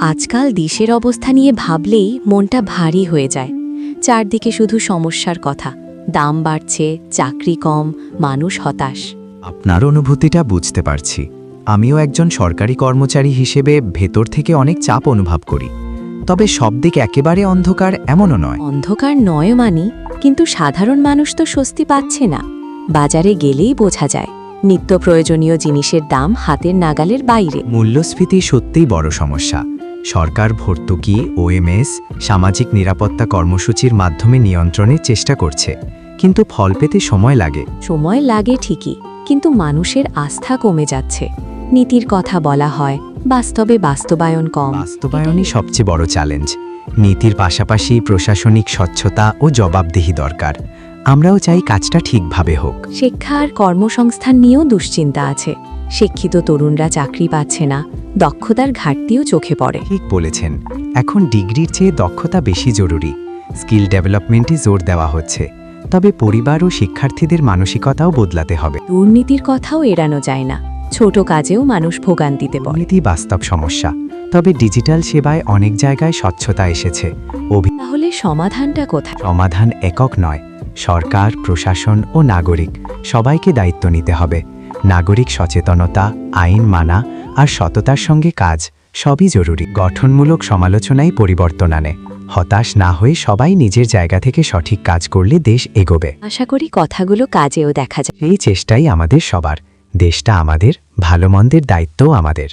আজকাল দেশের অবস্থা নিয়ে ভাবলেই মনটা ভারী হয়ে যায়। চারদিকে শুধু সমস্যার কথা। দাম বাড়ছে চাকরি কম মানুষ হতাশ। আপনার অনুভূতিটা বুঝতে পারছি। আমিও একজন সরকারি কর্মচারী হিসেবে ভেতর থেকে অনেক চাপ অনুভব করি। তবে সব দিক একেবারে অন্ধকার এমনও নয়। অন্ধকার নয় মানি কিন্তু সাধারণ মানুষ তো স্বস্তি পাচ্ছে না। বাজারে গেলেই বোঝা যায় নিত্য প্রয়োজনীয় জিনিসের দাম হাতের নাগালের বাইরে। মূল্যস্ফীতি সত্যিই বড় সমস্যা। সরকার ভর্তুকি ওএমএস সামাজিক নিরাপত্তা কর্মসূচির মাধ্যমে নিয়ন্ত্রণের চেষ্টা করছে। কিন্তু ফল পেতে সময় লাগে। সময় লাগে ঠিকই কিন্তু মানুষের আস্থা কমে যাচ্ছে। নীতির কথা বলা হয় বাস্তবে বাস্তবায়ন কম। বাস্তবায়নই সবচেয়ে বড় চ্যালেঞ্জ নীতির পাশাপাশি প্রশাসনিক স্বচ্ছতা ও জবাবদিহি দরকার। আমরাও চাই কাজটা ঠিকভাবে হোক। শিক্ষা আর কর্মসংস্থান নিয়েও দুশ্চিন্তা আছে। শিক্ষিত তরুণরা চাকরি পাচ্ছে না। দক্ষতার ঘাটতিও চোখে পড়ে। ঠিক বলেছেন। এখন ডিগ্রির চেয়ে দক্ষতা বেশি জরুরি। স্কিল ডেভেলপমেন্টে জোর দেওয়া হচ্ছে। তবে পরিবার ও শিক্ষার্থীদের মানসিকতাও বদলাতে হবে। দুর্নীতির কথাও এড়ানো যায় না। ছোট কাজেও মানুষ ভোগান্তিতে পড়ে। দুর্নীতি বাস্তব সমস্যা। তবে ডিজিটাল সেবায় অনেক জায়গায় স্বচ্ছতা এসেছে। তাহলে সমাধানটা কোথায়? সমাধান একক নয়। সরকার প্রশাসন ও নাগরিক। সবাইকে দায়িত্ব নিতে হবে। নাগরিক সচেতনতা আইন মানা আর সততার সঙ্গে কাজ সবই জরুরি। গঠনমূলক সমালোচনাই পরিবর্তন আনে। হতাশ না হয়ে সবাই নিজের জায়গা থেকে সঠিক কাজ করলে দেশ এগোবে। আশা করি কথাগুলো কাজেও দেখা যায়। এই চেষ্টাই আমাদের সবার। দেশটা আমাদের ভালো মন্দের দায়িত্বও আমাদের।